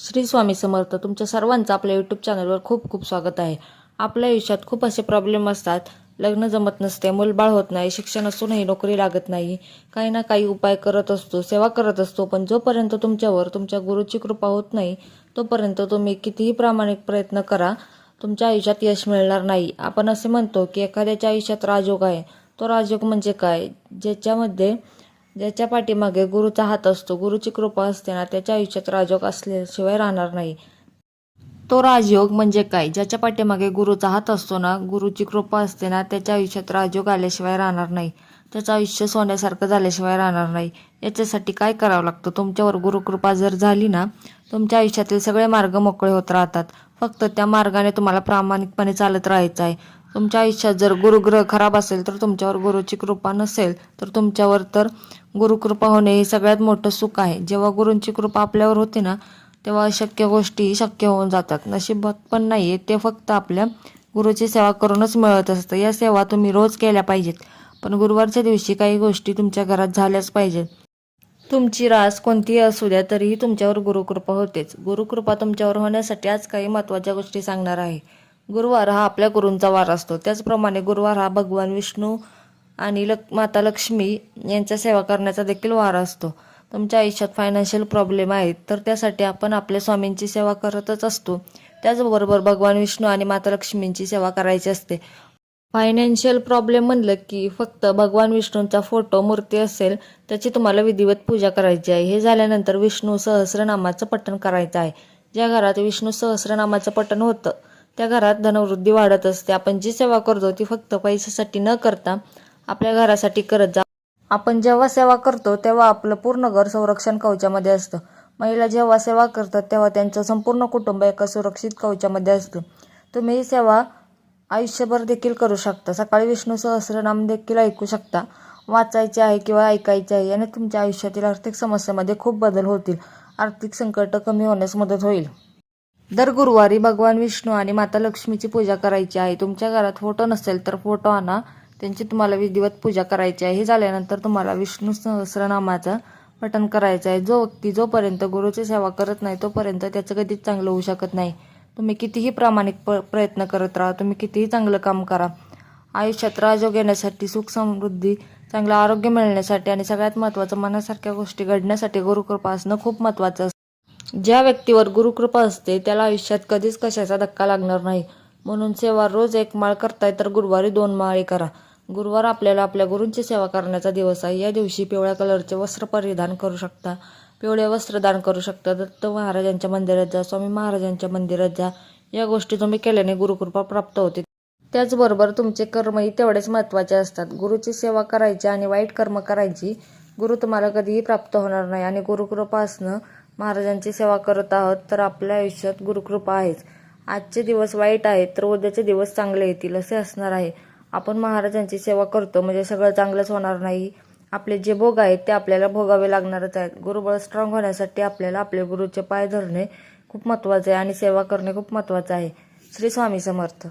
श्री स्वामी समर्थ तुमच्या सर्वांचं आपल्या यूट्यूब चॅनलवर खूप खूप स्वागत आहे. आपल्या आयुष्यात खूप असे प्रॉब्लेम असतात. लग्न जमत नसते मूलबाळ होत नाही शिक्षण असूनही नोकरी लागत नाही. काही ना काही उपाय करत असतो सेवा करत असतो पण जोपर्यंत तुमच्यावर तुमच्या गुरुची कृपा होत नाही तोपर्यंत तुम्ही कितीही प्रामाणिक प्रयत्न करा तुमच्या आयुष्यात यश मिळणार नाही. आपण असे म्हणतो की एखाद्याच्या आयुष्यात राजयोग आहे. तो राजयोग म्हणजे काय? ज्याच्यामध्ये ज्याच्या पाठीमागे गुरुचा हात असतो गुरुची कृपा असते ना त्याच्या आयुष्यात राजयोग असल्याशिवाय राहणार नाही. तो राजयोग म्हणजे काय? ज्याच्या पाठीमागे गुरुचा हात असतो ना गुरुची कृपा असते ना त्याच्या आयुष्यात राजयोग आल्याशिवाय राहणार नाही. त्याचं आयुष्य सोन्यासारखं झाल्याशिवाय राहणार नाही. याच्यासाठी काय करावं लागतं? तुमच्यावर गुरुकृपा जर झाली ना तुमच्या आयुष्यातील सगळे मार्ग मोकळे होत राहतात. फक्त त्या मार्गाने तुम्हाला प्रामाणिकपणे चालत राहायचं आहे. तुमच्या आयुष्यात जर गुरुग्रह खराब असेल तर तुमच्यावर गुरुची कृपा नसेल तर तुमच्यावर तर गुरुकृपा होणे हे सगळ्यात मोठं सुख आहे. जेव्हा गुरूंची कृपा आपल्यावर होते ना तेव्हा अशक्य गोष्टी शक्य होऊन जातात. नशिबात पण नाही ते फक्त आपल्या गुरुची सेवा करूनच मिळत असतं. या सेवा तुम्ही रोज केल्या पाहिजेत. पण गुरुवारच्या दिवशी काही गोष्टी तुमच्या घरात झाल्याच पाहिजेत. तुमची रास कोणतीही असू द्या तरीही तुमच्यावर गुरुकृपा होतेच. गुरुकृपा तुमच्यावर होण्यासाठी आज काही महत्त्वाच्या गोष्टी सांगणार आहे. गुरुवार हा आपल्या गुरूंचा वार असतो. त्याचप्रमाणे गुरुवार हा भगवान विष्णू आणि लक माता लक्ष्मी यांच्या सेवा करण्याचा देखील वार असतो. तुमच्या आयुष्यात फायनान्शियल प्रॉब्लेम आहेत तर त्यासाठी आपण आपल्या स्वामींची सेवा करतच असतो. त्याचबरोबर भगवान विष्णू आणि माता लक्ष्मींची सेवा करायची असते. फायनान्शियल प्रॉब्लेम म्हणलं की फक्त भगवान विष्णूंचा फोटो मूर्ती असेल त्याची तुम्हाला विधिवत पूजा करायची आहे. हे झाल्यानंतर विष्णू सहस्रनामाचं पठण करायचं आहे. ज्या घरात विष्णू सहस्रनामाचं पठण होतं त्या घरात धनवृद्धी वाढत असते. आपण जी सेवा करतो ती फक्त पैशासाठी न करता आपल्या घरासाठी करत जा. आपण जेव्हा सेवा करतो तेव्हा आपलं पूर्ण घर संरक्षण कवचामध्ये असतं. महिला जेव्हा सेवा करतात तेव्हा त्यांचं संपूर्ण कुटुंब एका सुरक्षित कवचामध्ये असतं. तुम्ही ही सेवा आयुष्यभर देखील करू शकता. सकाळी विष्णू सहस्रनाम देखील ऐकू शकता. वाचायचे आहे किंवा ऐकायचे आहे याने तुमच्या आयुष्यातील आर्थिक समस्यामध्ये खूप बदल होतील. आर्थिक संकट कमी होण्यास मदत होईल. दर गुरुवारी भगवान विष्णू आणि माता लक्ष्मीची पूजा करायची आहे. तुमच्या घरात फोटो नसेल तर फोटो आणा. त्यांची तुम्हाला विधिवत पूजा करायची आहे. हे झाल्यानंतर तुम्हाला विष्णू सहस्रनामाचं पठण करायचं आहे. जो व्यक्ती जोपर्यंत गुरुची सेवा करत नाही तोपर्यंत त्याचं कधीच चांगलं होऊ शकत नाही. तुम्ही कितीही प्रामाणिक प प्रयत्न करत राहा. तुम्ही कितीही चांगलं काम करा. आयुष्यात राजयोग येण्यासाठी सुख समृद्धी चांगलं आरोग्य मिळण्यासाठी आणि सगळ्यात महत्त्वाचं मनासारख्या गोष्टी घडण्यासाठी गुरुकृपा असणं खूप महत्त्वाचं असतं. ज्या व्यक्तीवर गुरुकृपा असते त्याला आयुष्यात कधीच कशाचा धक्का लागणार नाही. म्हणून सेवा रोज एक माळ करताय तर गुरुवारी दोन माळे करा. गुरुवार आपल्याला आपल्या गुरूंची सेवा करण्याचा दिवस आहे. या दिवशी पिवळ्या कलरचे वस्त्र परिधान करू शकता. पिवळे वस्त्र दान करू शकता. दत्त महाराजांच्या मंदिरात जा स्वामी महाराजांच्या मंदिरात जा. या गोष्टी तुम्ही केल्याने गुरुकृपा प्राप्त होते. त्याचबरोबर तुमचे कर्मही तेवढेच महत्त्वाचे असतात. गुरुची सेवा करायची आणि वाईट कर्म करायची गुरु तुम्हाला कधीही प्राप्त होणार नाही. आणि गुरुकृपा असणं महाराजांची सेवा करत आहोत तर आपल्या आयुष्यात गुरुकृपा आहेच. आजचे दिवस वाईट आहेत तर उद्याचे दिवस चांगले येतील असे असणार आहे. आपण महाराजांची सेवा करतो म्हणजे सगळं चांगलंच होणार नाही. आपले जे भोग आहेत ते आपल्याला भोगावे लागणारच आहेत. गुरुबळ स्ट्रॉंग होण्यासाठी आपल्याला आपले गुरुचे पाय धरणे खूप महत्त्वाचे आहे आणि सेवा करणे खूप महत्त्वाचं आहे. श्री स्वामी समर्थ.